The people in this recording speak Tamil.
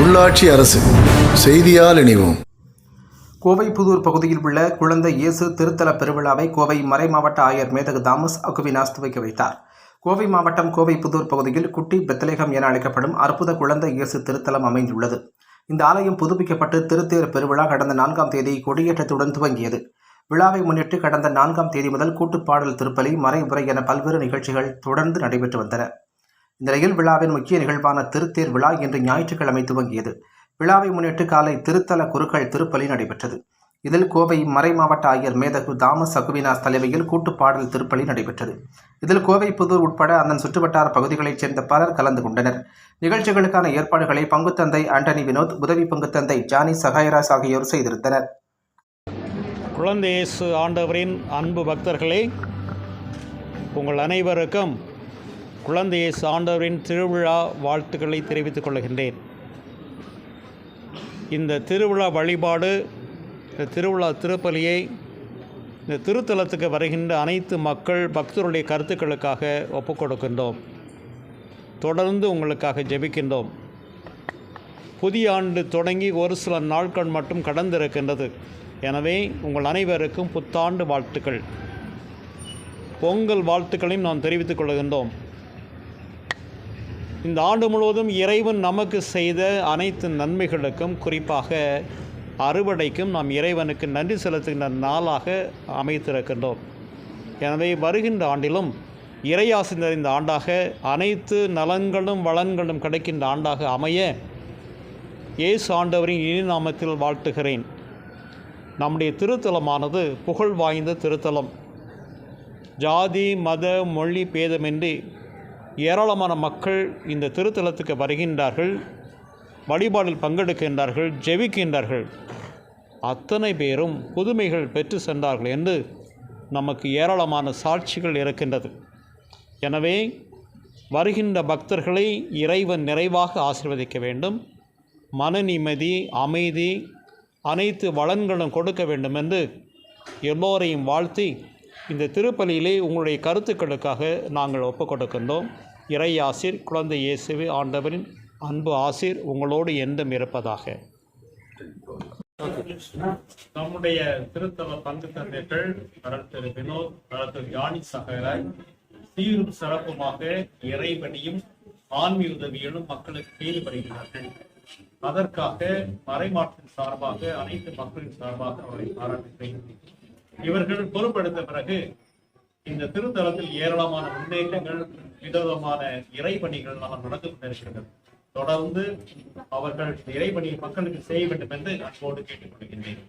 உள்ளாட்சி அரசு செய்தியால் இணைவோம். கோவை புதூர் பகுதியில் உள்ள குழந்தை இயேசு திருத்தல பெருவிழாவை கோவை மறை மாவட்ட ஆயர் மேதகு தாமஸ் அகுவினாஸ் துவக்கி வைத்தார். கோவை மாவட்டம் கோவை புதூர் பகுதியில் குட்டி பெத்தலேகம் என அழைக்கப்படும் அற்புத குழந்தை இயேசு திருத்தலம் அமைந்துள்ளது. இந்த ஆலயம் புதுப்பிக்கப்பட்டு திருத்தேர் பெருவிழா கடந்த நான்காம் தேதி கொடியேற்றத்துடன் துவங்கியது. விழாவை முன்னிட்டு கடந்த நான்காம் தேதி முதல் கூட்டுப்பாடல் திருப்பலி மறைமுறை என பல்வேறு நிகழ்ச்சிகள் தொடர்ந்து நடைபெற்று வந்தன. இந்நிலையில் விழாவின் முக்கிய நிகழ்வான திருத்தேர் விழா இன்று ஞாயிற்றுக்கிழமை துவங்கியது. விழாவை முன்னிட்டு காலை திருத்தல குருக்கள் திருப்பலி நடைபெற்றது. இதில் கோவை மறை மாவட்ட ஆயர் மேதகு தாமஸ் அகுவினாஸ் தலைமையில் கூட்டுப்பாடல் திருப்பலி நடைபெற்றது. இதில் கோவை புதூர் உட்பட அதன் சுற்றுவட்டார பகுதிகளைச் சேர்ந்த பலர் கலந்து கொண்டனர். நிகழ்ச்சிகளுக்கான ஏற்பாடுகளை பங்குத்தந்தை ஆண்டனி வினோத் உதவி பங்குத்தந்தை ஜானி சகாயராஜ் ஆகியோர் செய்திருந்தனர். குழந்தை இயேசு ஆண்டவரின் அன்பு பக்தர்களே உங்கள் அனைவருக்கும் குழந்தையை சான்றவரின் திருவிழா வாழ்த்துக்களை தெரிவித்துக் கொள்கின்றேன். இந்த திருவிழா வழிபாடு இந்த திருவிழா திருப்பலியை இந்த திருத்தலத்துக்கு வருகின்ற அனைத்து மக்கள் பக்தருடைய கருத்துக்களுக்காக ஒப்புக் கொடுக்கின்றோம் தொடர்ந்து உங்களுக்காக ஜெபிக்கின்றோம். புதிய ஆண்டு தொடங்கி ஒரு சில நாட்கள் மட்டும் கடந்திருக்கின்றது. எனவே உங்கள் அனைவருக்கும் புத்தாண்டு வாழ்த்துக்கள். பொங்கல் வாழ்த்துக்களையும் நாம் தெரிவித்துக் கொள்கின்றோம். இந்த ஆண்டு முழுவதும் இறைவன் நமக்கு செய்த அனைத்து நன்மைகளுக்கும் குறிப்பாக அறுவடைக்கும் நாம் இறைவனுக்கு நன்றி செலுத்துகின்ற நாளாக அமைத்திருக்கின்றோம். எனவே வருகின்ற ஆண்டிலும் இறையாசி நிறைந்த ஆண்டாக அனைத்து நலன்களும் வளன்களும் கிடைக்கின்ற ஆண்டாக அமைய இயேசு ஆண்டவரின் இனி நாமத்தில் வாழ்த்துகிறேன். நம்முடைய திருத்தலமானது புகழ் வாய்ந்த திருத்தலம். ஜாதி மத மொழி பேதமின்றி ஏராளமான மக்கள் இந்த திருத்தலத்துக்கு வருகின்றார்கள் வழிபாடில் பங்கெடுக்கின்றார்கள் ஜெபிக்கின்றார்கள். அத்தனை பேரும் புதுமைகள் பெற்று சென்றார்கள் என்று நமக்கு ஏராளமான சாட்சிகள் இருக்கின்றது. எனவே வருகின்ற பக்தர்களை இறைவன் நிறைவாக ஆசிர்வதிக்க வேண்டும். மன நிம்மதி அமைதி அனைத்து வளன்களும் கொடுக்க வேண்டும் என்று எல்லோரையும் வாழ்த்தி இந்த திருப்பலியிலே உங்களுடைய கருத்துக்களுக்காக நாங்கள் ஒப்புக் கொடுக்கின்றோம் இறை ஆசீர் குழந்தை இயேசுவே ஆண்டவரின் அன்பு ஆசீர் உங்களோடு எந்தம் இருப்பதாக. நம்முடைய திருத்தல பங்கு தந்தைகள் நடத்திரு வினோத் நடத்திரு யானி சகராய் சீரும் சிறப்புமாக இறைவனியும் ஆன்மீ உதவியிலும் மக்களுக்கு செய்து வருகிறார்கள் அதற்காக மறைமாற்றின் சார்பாக அனைத்து மக்களின் சார்பாக அவரை பாராட்டுகிறேன் இவர்கள் பொறுப்பெடுத்த பிறகு இந்த திருத்தலத்தில் ஏராளமான முன்னேற்றங்கள் விதவிதமான இறைப்பணிகள் நாம் நடந்து கொண்டிருக்கிறது. தொடர்ந்து அவர்கள் இறைப்பணியை மக்களுக்கு செய்ய வேண்டும் என்று அன்போடு கேட்டுக்கொள்கின்றேன்.